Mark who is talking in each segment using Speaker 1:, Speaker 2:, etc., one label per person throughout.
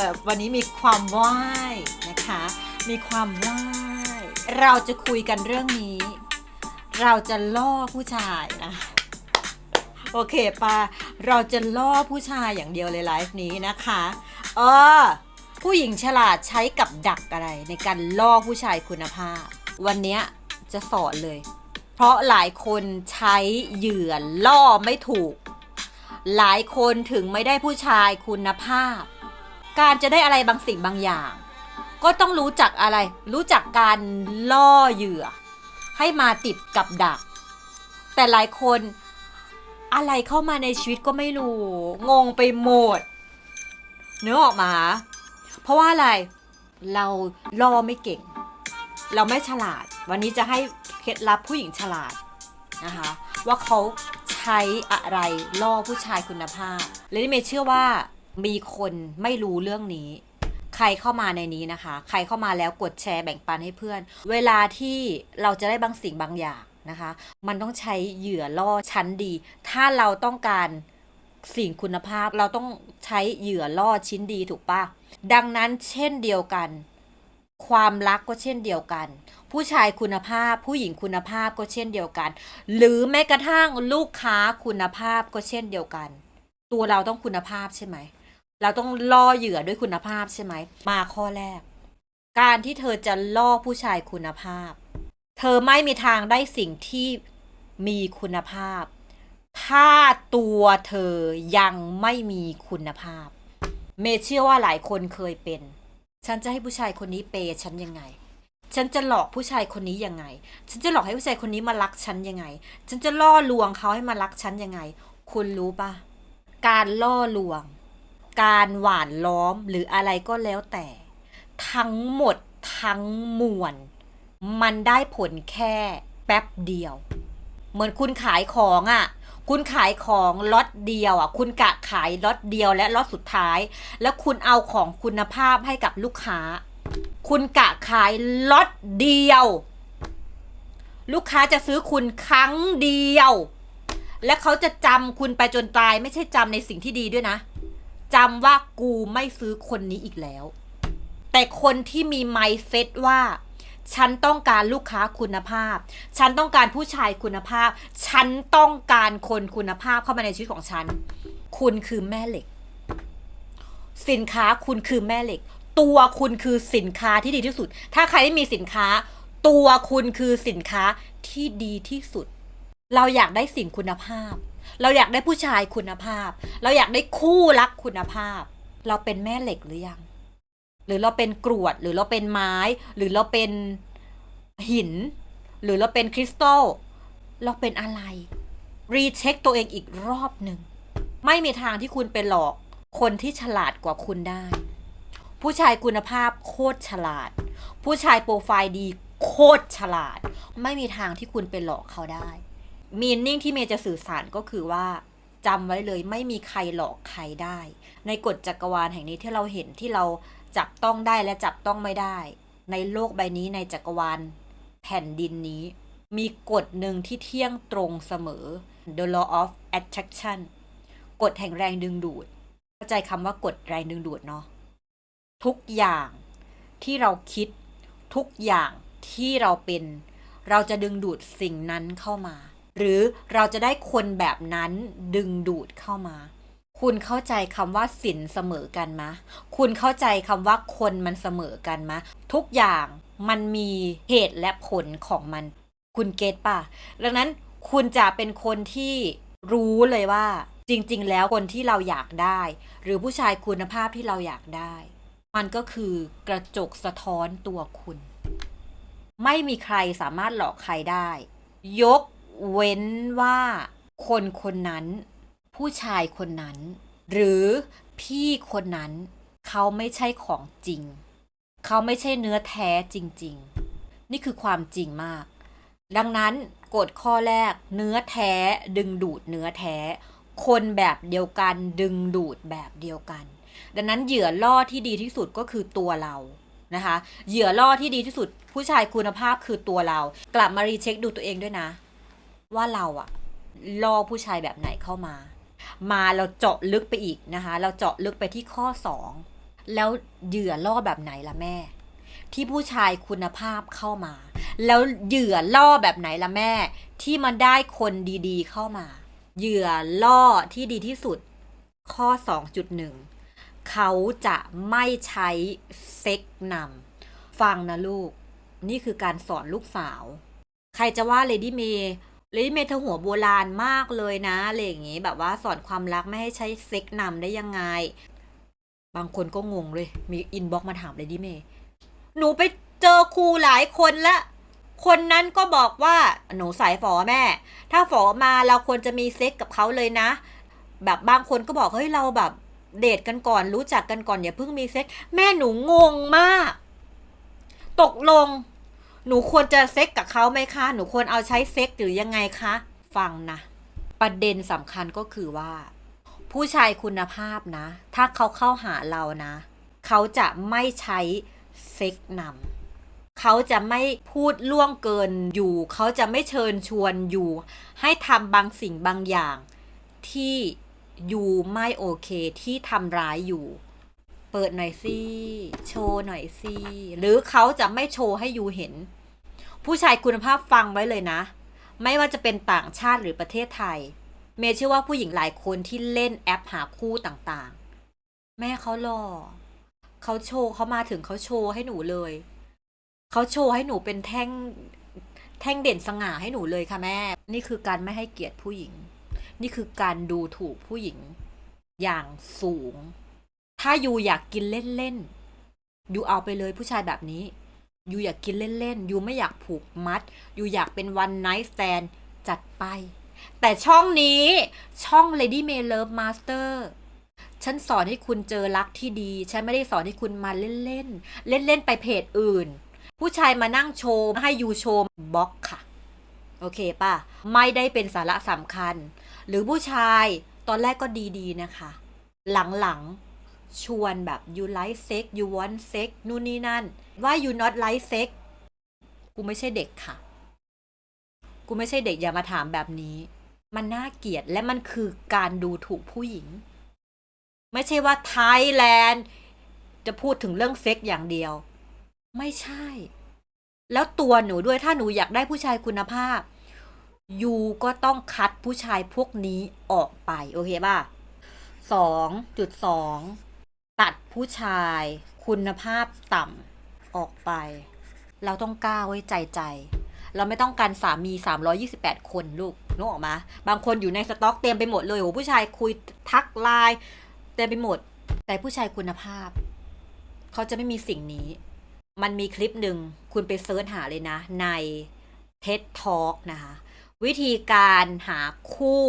Speaker 1: อวันนี้มีความไหว้นะคะ มีความไหว้เราจะคุยกันเรื่องนี้ เราจะล่อผู้ชายนะโอเคปะเราจะล่อผู้ชายอย่างเดียวเลยไลฟ์นี้นะคะเออผู้หญิงฉลาดใช้กับดักอะไร ในการล่อผู้ชายคุณภาพ วันนี้จะสอนเลย เพราะหลายคนใช้เหยื่อล่อไม่ถูก หลายคนถึงไม่ได้ผู้ชายคุณภาพ การจะได้อะไรบางสิ่งบางอย่าง ก็ต้องรู้จักอะไร รู้จักการล่อเหยื่อ ให้มาติดกับดัก แต่หลายคนอะไรเข้ามาในชีวิตก็ไม่รู้ งงไปหมดเนื้อออกมา เพราะว่าอะไร เราล่อไม่เก่ง เราไม่ฉลาด วันนี้จะให้เคล็ดลับผู้หญิงฉลาดนะคะ ว่าเขาใช้อะไรล่อผู้ชายคุณภาพ และนี่เมย์เชื่อว่า มีคนไม่รู้เรื่องนี้ ใครเข้ามาในนี้นะคะ ใครเข้ามาแล้วกดแชร์แบ่งปันให้เพื่อน เวลาที่เราจะได้บางสิ่งบางอย่างนะคะ มันต้องใช้เหยื่อล่อชั้นดี ถ้าเราต้องการสิ่งคุณภาพเราต้องใช้เหยื่อล่อชิ้นดีถูกปะดังนั้นเช่นเดียวกัน ความรักก็เช่นเดียวกัน ผู้ชายคุณภาพ ผู้หญิงคุณภาพก็เช่นเดียวกัน หรือแม้กระทั่งลูกค้าคุณภาพก็เช่นเดียวกัน ตัวเราต้องคุณภาพใช่ไหม เราต้องล่อเหยื่อด้วยคุณภาพใช่ไหม มาข้อแรก การที่เธอจะล่อผู้ชายคุณภาพ เธอไม่มีทางได้สิ่งที่มีคุณภาพ ถ้าตัวเธอยังไม่มีคุณภาพ เมเชื่อว่าหลายคนเคยเป็น ฉันจะให้ผู้ชายคนนี้เปย์ฉันยังไง ฉันจะหลอกผู้ชายคนนี้ยังไง ฉันจะหลอกให้ผู้ชายคนนี้มารักฉันยังไง ฉันจะล่อลวงเขาให้มารักฉันยังไง คุณรู้ปะการล่อลวง การหวานล้อมหรืออะไรก็แล้วแต่ ทั้งหมดทั้งมวลมันได้ผลแค่แป๊บเดียว เหมือนคุณขายของอะ่ะ คุณขายของล็อตเดียวอะ่ะ คุณกะขายล็อตเดียวและล็อตสุดท้าย แล้วคุณเอาของคุณภาพให้กับลูกค้า คุณกะขายล็อตเดียว ลูกค้าจะซื้อคุณครั้งเดียว และเขาจะจำคุณไปจนตายไม่ใช่จำในสิ่งที่ดีด้วยนะ จำว่ากูไม่ซื้อคนนี้อีกแล้ว แต่คนที่มีไมเซ็ตว่า ฉันต้องการลูกค้าคุณภาพ ฉันต้องการผู้ชายคุณภาพ ฉันต้องการคนคุณภาพเข้ามาในชีวิตของฉัน คุณคือแม่เหล็ก สินค้าคุณคือแม่เหล็ก ตัวคุณคือสินค้าที่ดีที่สุด ถ้าใครไม่มีสินค้า ตัวคุณคือสินค้าที่ดีที่สุด เราอยากได้สิ่งคุณภาพ เราอยากได้ผู้ชายคุณภาพ เราอยากได้คู่รักคุณภาพ เราเป็นแม่เหล็กหรือยัง หรือเราเป็นกรวด หรือเราเป็นไม้ หรือเราเป็นหิน หรือเราเป็นคริสตัล เราเป็นอะไร รีเช็คตัวเองอีกรอบหนึ่ง ไม่มีทางที่คุณไปหลอก คนที่ฉลาดกว่าคุณได้ ผู้ชายคุณภาพโคตรฉลาด ผู้ชายโปรไฟล์ดีโคตรฉลาด ไม่มีทางที่คุณไปหลอกเขาได้ มีนิ่งที่เมย์จะสื่อสารก็คือว่าจำไว้เลยไม่มีใครหลอกใครได้ ในกฎจักรวาลแห่งนี้ที่เราเห็นที่เราจับต้องได้และจับต้องไม่ได้ ในโลกใบนี้ในจักรวาลแผ่นดินนี้ มีกฎหนึ่งที่เที่ยงตรงเสมอ the law of attraction กฎแห่งแรงดึงดูด เข้าใจคำว่ากฎแรงดึงดูดเนาะทุกอย่างที่เราคิดทุกอย่างที่เราเป็น เราจะดึงดูดสิ่งนั้นเข้ามา หรือเราจะได้คนแบบนั้นดึงดูดเข้ามา คุณเข้าใจคำว่าสินเสมอกันมะ คุณเข้าใจคำว่าคนมันเสมอกันมะ ทุกอย่างมันมีเหตุและผลของมัน คุณเก็ตป่ะ ดังนั้นคุณจะเป็นคนที่รู้เลยว่า จริง ๆ แล้วคนที่เราอยากได้ หรือผู้ชายคุณภาพที่เราอยากได้ มันก็คือกระจกสะท้อนตัวคุณ ไม่มีใครสามารถหลอกใครได้ ยก เว้นว่าคนคนนั้น ผู้ชายคนนั้น หรือพี่คนนั้น เขาไม่ใช่ของจริง เขาไม่ใช่เนื้อแท้จริง ๆ นี่คือความจริงมาก ดังนั้นกฎข้อแรกเนื้อแท้ดึงดูดเนื้อแท้ คนแบบเดียวกันดึงดูดแบบเดียวกัน ดังนั้นเหยื่อล่อที่ดีที่สุดก็คือตัวเรานะคะเหยื่อล่อที่ดีที่สุด ผู้ชายคุณภาพคือตัวเรา กลับมารีเช็คดูตัวเองด้วยนะ ว่าเราอะล่อผู้ชายแบบไหนเข้ามา มาเราเจาะลึกไปอีกนะคะ เราเจาะลึกไปที่ข้อแล้วเหยื่อล่อแบบไหนล่ะแม่ ที่ผู้ชายคุณภาพเข้ามา แล้วเหยื่อล่อแบบไหนล่ะแม่ ที่มันได้คนดีๆ เข้ามา เหยื่อล่อที่ดีที่สุด ข้อ 2.1 เขาจะไม่ใช้เซ็กนำฟังนะลูก นี่คือการสอนลูกสาว ใครจะว่าเลดี้เมย์ ลิเมเธอหัวโบราณมากเลยนะอะไรอย่างงี้แบบว่าสอนความรักไม่ให้ใช้เซ็กนำได้ยังไง บางคนก็งงเลย มีอินบ็อกมาถามเลยดี้เมหนูไปเจอครูหลายคนละ คนนั้นก็บอกว่าหนูสายฝอแม่ ถ้าฝอมาเราควรจะมีเซ็กกับเขาเลยนะ แบบบางคนก็บอกเฮ้ยเราแบบเดทกันก่อนรู้จักกันก่อนอย่าเพิ่งมีเซ็กแม่หนูงงมาก ตกลง หนูควรจะเซ็กกับเขาไหมคะ หนูควรเอาใช้เซ็กหรือยังไงคะ ฟังนะ ประเด็นสำคัญก็คือว่า ผู้ชายคุณภาพนะ ถ้าเขาเข้าหาเรานะ เขาจะไม่ใช้เซ็กนำเขาจะไม่พูดล่วงเกินอยู่ เขาจะไม่เชิญชวนอยู่ ให้ทำบางสิ่งบางอย่าง ที่อยู่ไม่โอเคที่ทำร้ายอยู่เปิดหน่อยสิ โชว์หน่อยสิ หรือเขาจะไม่โชว์ให้ยูเห็น ผู้ชายคุณภาพฟังไว้เลยนะ ไม่ว่าจะเป็นต่างชาติหรือประเทศไทย เมย์เชื่อว่าผู้หญิงหลายคนที่เล่นแอปหาคู่ต่างๆ แม่เขาหล่อเขาโชว์เขามาถึงเขาโชว์ให้หนูเลยเขาโชว์ให้หนูเป็นแท่งแท่งเด่นสง่าให้หนูเลยค่ะแม่ นี่คือการไม่ให้เกียรติผู้หญิง นี่คือการดูถูกผู้หญิง อย่างสูง ถ้าอยู่อยากกินเล่นๆ อยู่เอาไปเลยผู้ชายแบบนี้ ยูอยากกินเล่นๆยูไม่อยากผูกมัดยูอยากเป็นวันไนท์แ n นจัดไป แต่ช่องนี้ช่อง Lady May Love Master ฉันสอนให้คุณเจอรักที่ดี ฉันไม่ได้สอนให้คุณมาเล่นๆ เล่นๆ ไปเพจอื่น ผู้ชายมานั่งโชว์ให้ยูโชว์บล็อกค่ะ โอเคป่ะ ไม่ได้เป็นสาระสำคัญ หรือผู้ชายตอนแรกก็ดีๆนะคะ หลังๆ ชวนแบบ you like sex you want sex นู่นนี่นั่น ว่า you not like sex กูไม่ใช่เด็กค่ะ กูไม่ใช่เด็กอย่ามาถามแบบนี้ มันน่าเกลียดและมันคือการดูถูกผู้หญิง ไม่ใช่ว่าไทยแลนด์จะพูดถึงเรื่องเซ็กอย่างเดียว ไม่ใช่ แล้วตัวหนูด้วยถ้าหนูอยากได้ผู้ชายคุณภาพยูก็ต้องคัดผู้ชายพวกนี้ออกไป โอเคป่ะสองจุดสอง ตัดผู้ชายคุณภาพต่ำออกไป เราต้องกล้าไว้ใจใจ เราไม่ต้องการสามี 328 คนลูกนึกออกมาบางคนอยู่ในสต็อกเต็มไปหมดเลยโหผู้ชายคุยทักไลน์เต็มไปหมด แต่ผู้ชายคุณภาพ เขาจะไม่มีสิ่งนี้ มันมีคลิปหนึ่งคุณไปเซิร์ชหาเลยนะ ใน TED Talk นะคะ วิธีการหาคู่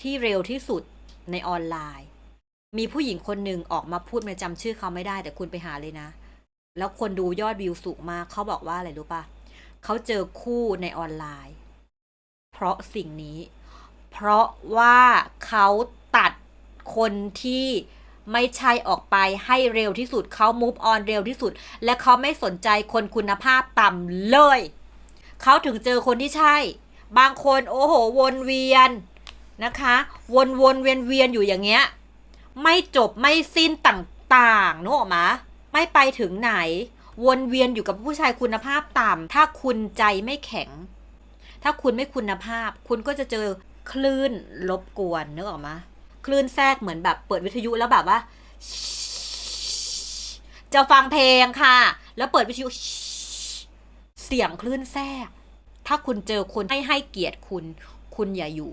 Speaker 1: ที่เร็วที่สุดในออนไลน์ มีผู้หญิงคนหนึ่งออกมาพูดม่จำชื่อเขาไม่ได้ แต่คุณไปหาเลยนะ แล้วคนดูยอดวิวสูงมากเขาบอกว่าอะไรรู้ปะเขาเจอคู่ในออนไลน์ เพราะสิ่งนี้ เพราะว่าเขาตัดคนที่ไม่ใช่ออกไปให้เร็วที่สุดเขา move on เร็วที่สุด และเขาไม่สนใจคนคุณภาพต่ำเลย เขาถึงเจอคนที่ใช่ บางคนโอ้โห วนเวียนนะคะ วนวนเวียนเวียนอยู่อย่างเงี้ย ไม่จบไม่สิ้นต่างๆนึกออกมาไม่ไปถึงไหน วนเวียนอยู่กับผู้ชายคุณภาพต่ำถ้าคุณใจไม่แข็ง ถ้าคุณไม่คุณภาพ คุณก็จะเจอคลื่นรบกวนนึกออกมาคลื่นแทรกเหมือนแบบเปิดวิทยุแล้วแบบว่าจะฟังเพลงค่ะ แล้วเปิดวิทยุเสียงคลื่นแทรก ถ้าคุณเจอคนให้ให้เกียรติคุณ คุณอย่าอยู่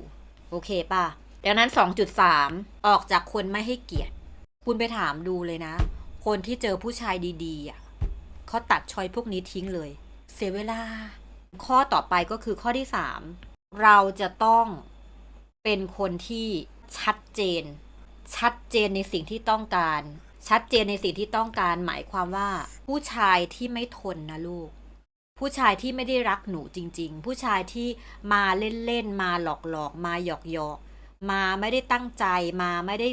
Speaker 1: โอเคป่ะ ดังนั้น 2.3 ออกจากคนไม่ให้เกียรติ คุณไปถามดูเลยนะ คนที่เจอผู้ชายดีๆอะเขาตัดชอยพวกนี้ทิ้งเลย เสียเวลา ข้อต่อไปก็คือข้อที่ 3 เราจะต้องเป็นคนที่ชัดเจน ชัดเจนในสิ่งที่ต้องการ ชัดเจนในสิ่งที่ต้องการ หมายความว่า ผู้ชายที่ไม่ทนนะลูก ผู้ชายที่ไม่ได้รักหนูจริง ๆ ผู้ชายที่มาเล่นๆมาหลอกๆมาหยอกๆ มาไม่ได้ตั้งใจมาไม่ได้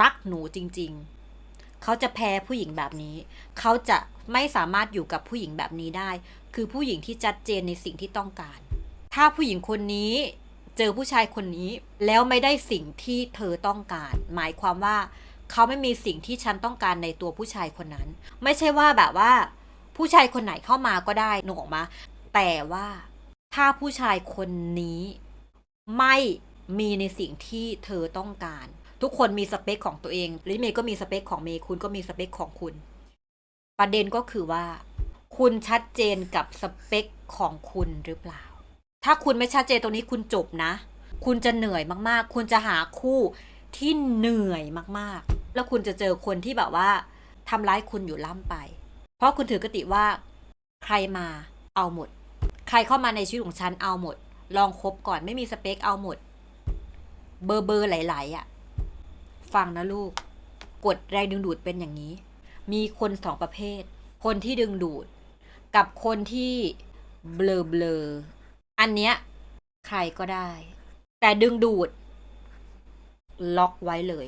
Speaker 1: รักหนูจริง ๆ เขาจะแพ้ผู้หญิงแบบนี้ เขาจะไม่สามารถอยู่กับผู้หญิงแบบนี้ได้ คือผู้หญิงที่ชัดเจนในสิ่งที่ต้องการ ถ้าผู้หญิงคนนี้เจอผู้ชายคนนี้แล้วไม่ได้สิ่งที่เธอต้องการ หมายความว่าเขาไม่มีสิ่งที่ฉันต้องการในตัวผู้ชายคนนั้น ไม่ใช่ว่าแบบว่า ผู้ชายคนไหนเข้ามาก็ได้หนูออกมา แต่ว่าถ้าผู้ชายคนนี้ไม่ มีในสิ่งที่เธอต้องการ ทุกคนมีสเปคของตัวเองลิเมย์ก็มีสเปคของเมย์คุณก็มีสเปคของคุณ ประเด็นก็คือว่า คุณชัดเจนกับสเปคของคุณหรือเปล่า ถ้าคุณไม่ชัดเจนตรงนี้คุณจบนะ คุณจะเหนื่อยมากๆ คุณจะหาคู่ที่เหนื่อยมากๆ แล้วคุณจะเจอคนที่แบบว่าทำร้ายคุณอยู่ล่ำไป เพราะคุณถือกติว่า ใครมาเอาหมด ใครเข้ามาในชีวิตของฉันเอาหมด ลองคบก่อนไม่มีสเปคเอาหมด เบอร์เบอร์หลายๆอะ ฟังนะลูกกดแรงดึงดูดเป็นอย่างนี้ มีคนสองประเภท คนที่ดึงดูด กับคนที่เบลอเบลออันเนี้ยใครก็ได้ แต่ดึงดูด ล็อกไว้เลย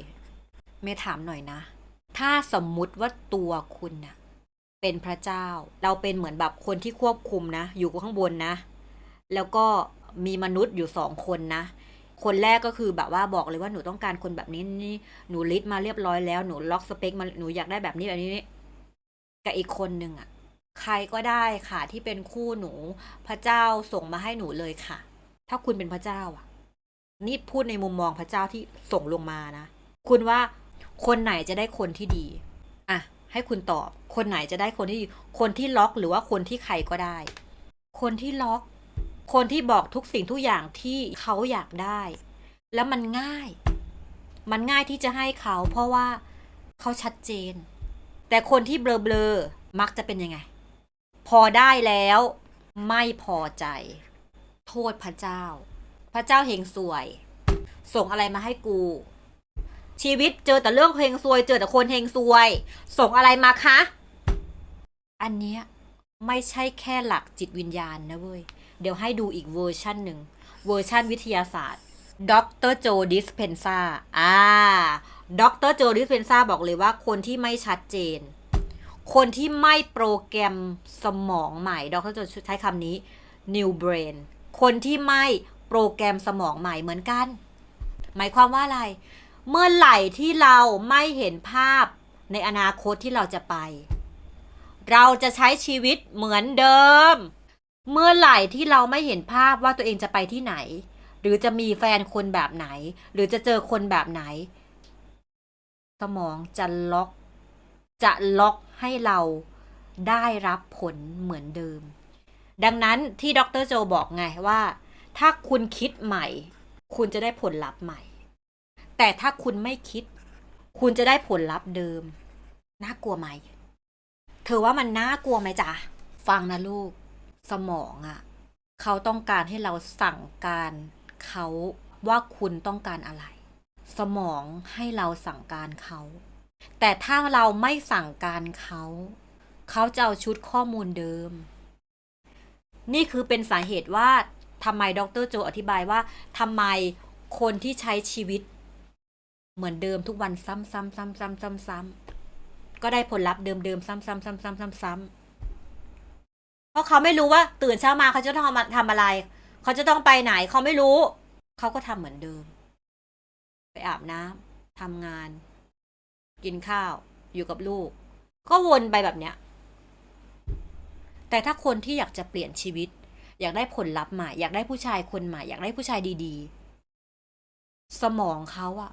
Speaker 1: ไม่ถามหน่อยนะ ถ้าสมมุติว่าตัวคุณน่ะ เป็นพระเจ้า เราเป็นเหมือนแบบคนที่ควบคุมนะ อยู่ข้างบนนะ แล้วก็มีมนุษย์อยู่สองคนนะ คนแรกก็คือแบบว่าบอกเลยว่าหนูต้องการคนแบบนี้นี่หนูลิสต์มาเรียบร้อยแล้วหนูล็อกสเปคมาหนูอยากได้แบบนี้แบบนี้กับอีกคนหนึ่งอะใครก็ได้ค่ะ ที่เป็นคู่หนูพระเจ้าส่งมาให้หนูเลยค่ะ ถ้าคุณเป็นพระเจ้าอะนี่พูดในมุมมองพระเจ้าที่ส่งลงมานะคุณว่าคนไหนจะได้คนที่ดีอะให้คุณตอบ คนไหนจะได้คนที่คนที่ล็อกหรือว่าคนที่ใครก็ได้ คนที่ล็อก คนที่บอกทุกสิ่งทุกอย่างที่เขาอยากได้ แล้วมันง่าย มันง่ายที่จะให้เขา เพราะว่าเขาชัดเจน แต่คนที่เบลอๆมักจะเป็นยังไง พอได้แล้วไม่พอใจ โทษพระเจ้า พระเจ้าเฮงสวย ส่งอะไรมาให้กู ชีวิตเจอแต่เรื่องเฮงซวย เจอแต่คนเฮงซวย ส่งอะไรมาคะ อันเนี้ยไม่ใช่แค่หลักจิตวิญญาณนะเว้ย เดี๋ยวให้ดูอีกเวอร์ชันหนึ่ง เวอร์ชันวิทยาศาสตร์ด็อกเตอร์โจดิสเพนซาอ่าด็อกเตอร์โจดิสเพนซาบอกเลยว่าคนที่ไม่ชัดเจน คนที่ไม่โปรแกรมสมองใหม่ด็อกเตอรโจใช้คำนี้ new brain คนที่ไม่โปรแกรมสมองใหม่เหมือนกัน หมายความว่าอะไร เมื่อไหร่ที่เราไม่เห็นภาพในอนาคตที่เราจะไป เราจะใช้ชีวิตเหมือนเดิม เมื่อไหร่ที่เราไม่เห็นภาพว่าตัวเองจะไปที่ไหน หรือจะมีแฟนคนแบบไหน หรือจะเจอคนแบบไหน สมองจะล็อก จะล็อกให้เราได้รับผลเหมือนเดิม ดังนั้นที่ดรโจบอกไงว่า ถ้าคุณคิดใหม่ คุณจะได้ผลลัพธ์ใหม่ แต่ถ้าคุณไม่คิด คุณจะได้ผลลัพธ์เดิม น่ากลัวไหม เธอว่ามันน่ากลัวไหมจ๊ะ ฟังนะลูก สมองอะ่ะเขาต้องการให้เราสั่งการเขาว่าคุณต้องการอะไร สมองให้เราสั่งการเขา แต่ถ้าเราไม่สั่งการเขา เขาจะเอาชุดข้อมูลเดิม นี่คือเป็นสาเหตุว่าทำไมดรโจอธิบายว่าทำไมคนที่ใช้ชีวิต เหมือนเดิมทุกวันซ้ำๆๆๆๆๆก็ได้ผลลัพธ์เดิมๆซ้ำๆๆๆๆๆ เพราะเขาไม่รู้ว่าตื่นเช้ามาเขาจะต้องมาทำอะไร เขาจะต้องไปไหนเขาไม่รู้ เขาก็ทำเหมือนเดิม ไปอาบน้ำทำงาน กินข้าว อยู่กับลูก ก็วนไปแบบเนี้ย แต่ถ้าคนที่อยากจะเปลี่ยนชีวิต อยากได้ผลลัพธ์ใหม่ อยากได้ผู้ชายคนใหม่ อยากได้ผู้ชายดีๆ สมองเขาอะ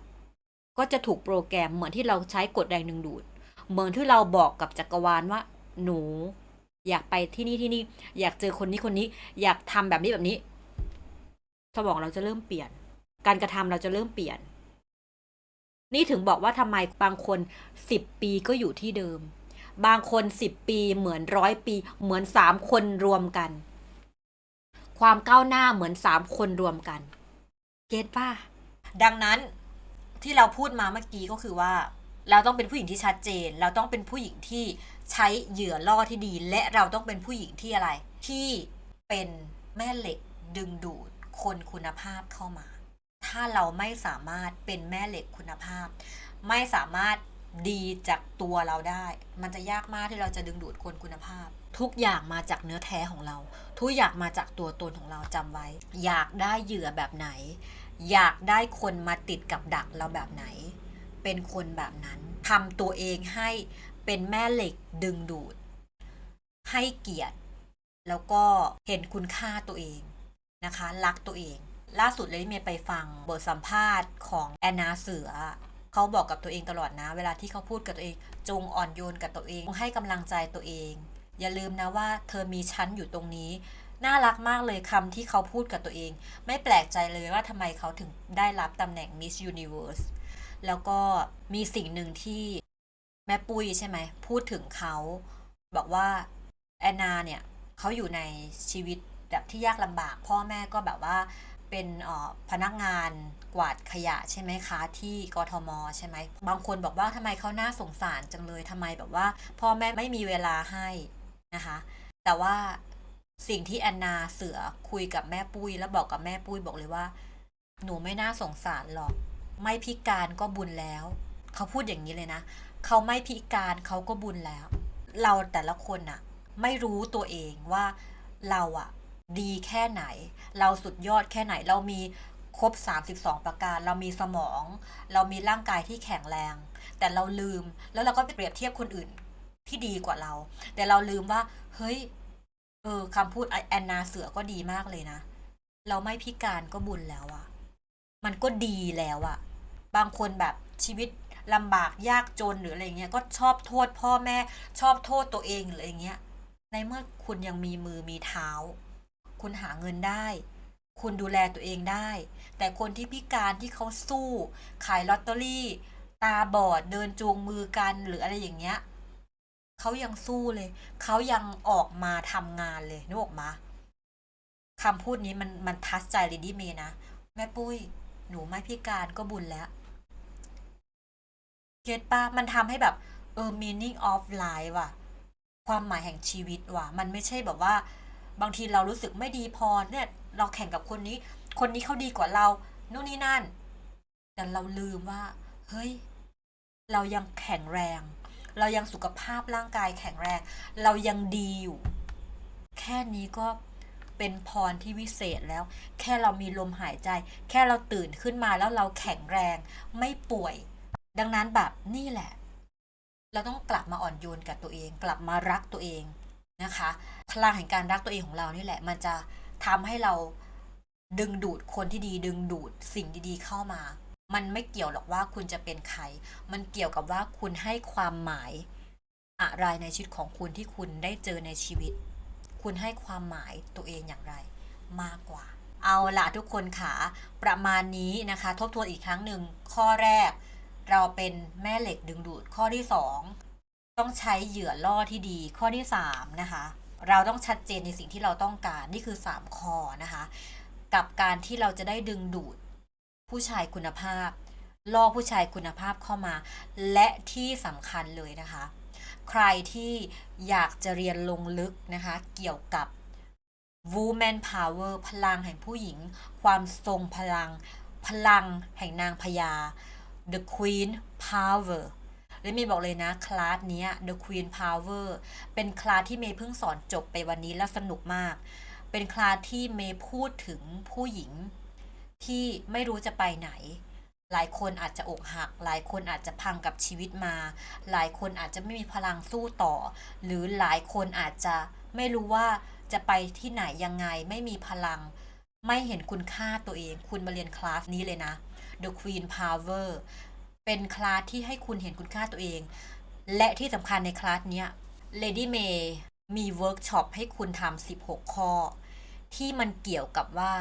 Speaker 1: ก็จะถูกโปรแกรมเหมือนที่เราใช้กดแรงดึงดูด เหมือนที่เราบอกกับจักรวาลว่า หนู อยากไปที่นี่ที่นี่ อยากเจอคนนี้คนนี้ อยากทำแบบนี้แบบนี้ สมองเราจะเริ่มเปลี่ยน การกระทำเราจะเริ่มเปลี่ยน นี่ถึงบอกว่าทำไมบางคนสิบปีก็อยู่ที่เดิม บางคนสิบปีเหมือนร้อยปี เหมือนสามคนรวมกัน ความก้าวหน้าเหมือนสามคนรวมกัน เก็ตป่ะดังนั้นที่เราพูดมาเมื่อกี้ก็คือว่า เราต้องเป็นผู้หญิงที่ชัดเจน เราต้องเป็นผู้หญิงที่ ใช้เหยื่อล่อที่ดี และเราต้องเป็นผู้หญิงที่อะไร ที่เป็นแม่เหล็กดึงดูดคนคุณภาพเข้ามา ถ้าเราไม่สามารถเป็นแม่เหล็กคุณภาพ ไม่สามารถดีจากตัวเราได้ มันจะยากมากที่เราจะดึงดูดคนคุณภาพ ทุกอย่างมาจากเนื้อแท้ของเรา ทุกอย่างมาจากตัวตนของเราจำไว้ อยากได้เหยื่อแบบไหน อยากได้คนมาติดกับดักเราแบบไหน เป็นคนแบบนั้นทำตัวเองให้ เป็นแม่เหล็กดึงดูด ให้เกียรติ แล้วก็เห็นคุณค่าตัวเองนะคะ รักตัวเอง ล่าสุดเลยเมย์ไปฟังบทสัมภาษณ์ของแอนนาเสือเขาบอกกับตัวเองตลอดนะ เวลาที่เขาพูดกับตัวเอง จงอ่อนโยนกับตัวเอง ให้กำลังใจตัวเอง อย่าลืมนะว่าเธอมีชั้นอยู่ตรงนี้น่ารักมากเลยคำที่เขาพูดกับตัวเอง ไม่แปลกใจเลยว่าทำไมเขาถึงได้รับตำแหน่ง Miss Universe แล้วก็มีสิ่งหนึ่งที่ แม่ปุ้ยใช่ไหม พูดถึงเขา บอกว่าแอนนาเนี่ยเขาอยู่ในชีวิตแบบที่ยากลำบาก พ่อแม่ก็แบบว่าเป็นพนักงานกวาดขยะใช่ไหมคะ ที่กทม ใช่ไหม บางคนบอกว่าทำไมเขาน่าสงสารจังเลยทำไมแบบว่า พ่อแม่ไม่มีเวลาให้นะคะ แต่ว่าสิ่งที่แอนนาเสือคุยกับแม่ปุ้ย แล้วบอกกับแม่ปุ้ยบอกเลยว่า หนูไม่น่าสงสารหรอก ไม่พิการก็บุญแล้ว เขาพูดอย่างนี้เลยนะ เขาไม่พิการเขาก็บุญแล้ว เราแต่ละคนอะไม่รู้ตัวเองว่าเราอะดีแค่ไหน เราสุดยอดแค่ไหน เรามีครบ 32 ประการ เรามีสมอง เรามีร่างกายที่แข็งแรง แต่เราลืมแล้วเราก็ไปเปรียบเทียบคนอื่นที่ดีกว่าเรา แต่เราลืมว่า เฮ้ย เออคำพูดแอนนาเสือก็ดีมากเลยนะ เราไม่พิการก็บุญแล้วอะมันก็ดีแล้วอะบางคนแบบชีวิต ลำบากยากจนหรืออะไรเงี้ยก็ชอบโทษพ่อแม่ชอบโทษตัวเองหรืออะไรเงี้ย ในเมื่อคุณยังมีมือมีเท้า คุณหาเงินได้ คุณดูแลตัวเองได้ แต่คนที่พิการที่เขาสู้ ขายลอตเตอรี่ ตาบอดเดินจูงมือกันหรืออะไรอย่างเงี้ยเขายังสู้เลย เขายังออกมาทำงานเลยนึกออกมาคำพูดนี้มันมันทัดใจเลดี้เมย์นะ แม่ปุ้ย หนูไม่พิการก็บุญแล้ว เก็ตปะมันทำให้แบบเออ meaning of life ว่ะ ความหมายแห่งชีวิตว่ะ มันไม่ใช่แบบว่า บางทีเรารู้สึกไม่ดีพอเนี่ย เราแข่งกับคนนี้ คนนี้เขาดีกว่าเรานู่นนี่นั่น แต่เราลืมว่า เฮ้ย เรายังแข็งแรง เรายังสุขภาพร่างกายแข็งแรง เรายังดีอยู่ แค่นี้ก็เป็นพรที่วิเศษแล้ว แค่เรามีลมหายใจ แค่เราตื่นขึ้นมาแล้วเราแข็งแรง ไม่ป่วย ดังนั้นแบบนี่แหละ เราต้องกลับมาอ่อนโยนกับตัวเอง กลับมารักตัวเองนะคะ พลังแห่งการรักตัวเองของเรานี่แหละ มันจะทำให้เราดึงดูดคนที่ดีดึงดูดสิ่งดีๆเข้ามา มันไม่เกี่ยวหรอกว่าคุณจะเป็นใคร มันเกี่ยวกับว่าคุณให้ความหมาย อะไรในชีวิตของคุณที่คุณได้เจอในชีวิต คุณให้ความหมายตัวเองอย่างไร มากกว่า เอาละทุกคนค่ะ ประมาณนี้นะคะ ทบทวนอีกครั้งหนึ่งข้อแรก เราเป็นแม่เหล็กดึงดูดข้อที่ 2 ต้องใช้เหยื่อล่อที่ดีข้อที่ 3 นะคะ เราต้องชัดเจนในสิ่งที่เราต้องการนี่คือ 3 ข้อนะคะ กับการที่เราจะได้ดึงดูดผู้ชายคุณภาพล่อผู้ชายคุณภาพเข้ามา และที่สำคัญเลยนะคะ ใครที่อยากจะเรียนลงลึกนะคะ เกี่ยวกับ woman power พลังแห่งผู้หญิง ความทรงพลัง พลังแห่งนางพญา the queen power และเมย์บอกเลยนะ คลาสนี้ the queen power เป็นคลาสที่เมย์เพิ่งสอนจบไปวันนี้แล้วสนุกมาก เป็นคลาสที่เมย์พูดถึงผู้หญิง ที่ไม่รู้จะไปไหน หลายคนอาจจะอกหัก หลายคนอาจจะพังกับชีวิตมา หลายคนอาจจะไม่มีพลังสู้ต่อ หรือหลายคนอาจจะไม่รู้ว่าจะไปที่ไหนยังไงไม่มีพลัง ไม่เห็นคุณค่าตัวเอง คุณมาเรียนคลาสนี้เลยนะ The Queen Power เป็นคลาสที่ให้คุณเห็นคุณค่าตัวเอง และที่สำคัญในคลาสเนี้ย Lady May มีเวิร์กช็อปให้คุณทำ16 ข้อ ที่มันเกี่ยวกับว่า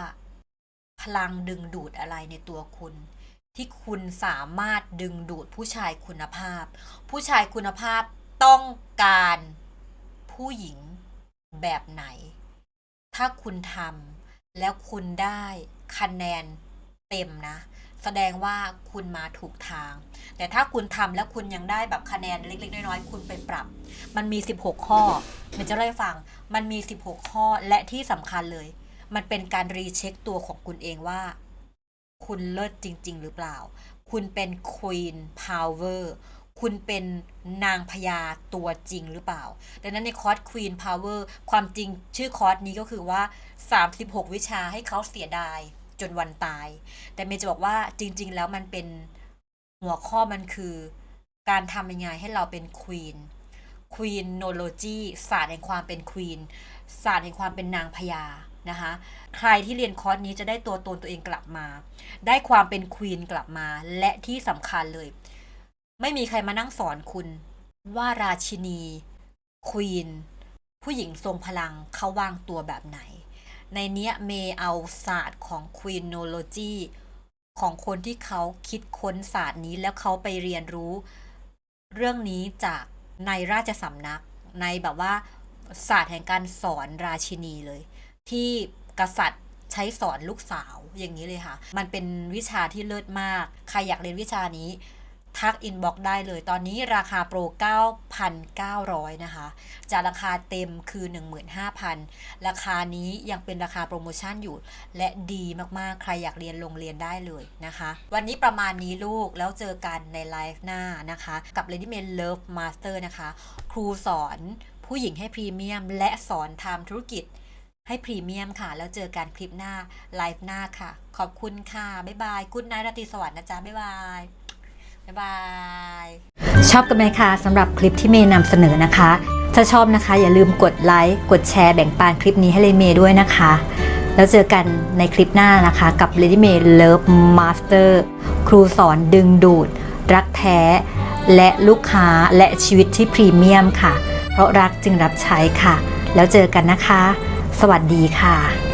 Speaker 1: พลังดึงดูดอะไรในตัวคุณ ที่คุณสามารถดึงดูดผู้ชายคุณภาพ ผู้ชายคุณภาพต้องการผู้หญิงแบบไหน ถ้าคุณทำแล้วคุณได้คะแนนเต็มนะ แสดงว่าคุณมาถูกทาง แต่ถ้าคุณทำแล้วคุณยังได้แบบคะแนนเล็กๆ น้อยๆ คุณไปปรับ มันมี 16 ข้อมันจะเล่าให้ฟัง มันมี 16 ข้อและที่สำคัญเลย มันเป็นการรีเช็คตัวของคุณเองว่า คุณเลิศจริง ๆ หรือเปล่า คุณเป็น Queen Power คุณเป็นนางพญาตัวจริงหรือเปล่า ดังนั้นในคอร์ส Queen Power ความจริงชื่อคอร์สนี้ก็คือว่า 36 วิชาให้เขาเสียดาย จนวันตาย แต่เมย์จะบอกว่าจริง ๆ แล้วมันเป็นหัวข้อมันคือ การทำยังไงให้เราเป็นควีนควีนโนโลจีศาสตร์แห่งความเป็นควีนศาสตร์แห่งความเป็นนางพญานะคะใครที่เรียนคอร์สนี้จะได้ตัวตนตัวเองกลับมา ได้ความเป็นควีนกลับมา และที่สำคัญเลย ไม่มีใครมานั่งสอนคุณ ว่าราชินีควีนผู้หญิงทรงพลังเขาวางตัวแบบไหน ในเนี้ยเมย์เอาศาสตร์ของควีนโนโลจีของคนที่เขาคิดค้นศาสตร์นี้แล้วเขาไปเรียนรู้ เรื่องนี้จากในราชสำนัก ในแบบว่าศาสตร์แห่งการสอนราชินีเลย ที่กษัตริย์ใช้สอนลูกสาวอย่างนี้เลยค่ะ มันเป็นวิชาที่เลิศมาก ใครอยากเรียนวิชานี้ ทักอินบ็อกได้เลยตอนนี้ราคาโปร 9,900 นะคะจากราคาเต็มคือ 15,000 ราคานี้ยังเป็นราคาโปรโมชั่นอยู่ และดีมากๆ ใครอยากเรียนโรงเรียนได้เลยนะคะ วันนี้ประมาณนี้ลูกแล้วเจอกันในไลฟ์หน้านะคะ กับ Lady m a n Love Master นะคะ ครูสอนผู้หญิงให้พรีเมียม และสอนทำธุรกิจให้พรีเมียมค่ะ แล้วเจอกันคลิปหน้าไลฟ์หน้าค่ะ ขอบคุณค่ะ บ๊ายบายกุ๊ดไนท์ราตรีสวัสดิ์นะจ๊ะ บ๊ายบาย บ๊ายบายชอบกันไหมคะสำหรับคลิปที่เมย์นำเสนอนะคะ ถ้าชอบนะคะ อย่าลืมกดไลค์กดแชร์แบ่งปันคลิปนี้ให้เลยเมย์ด้วยนะคะ แล้วเจอกันในคลิปหน้านะคะ กับ Lady May Love Master ครูสอนดึงดูด รักแท้ และลูกค้าและชีวิตที่พรีเมียมค่ะ เพราะรักจึงรับใช้ค่ะ แล้วเจอกันนะคะ สวัสดีค่ะ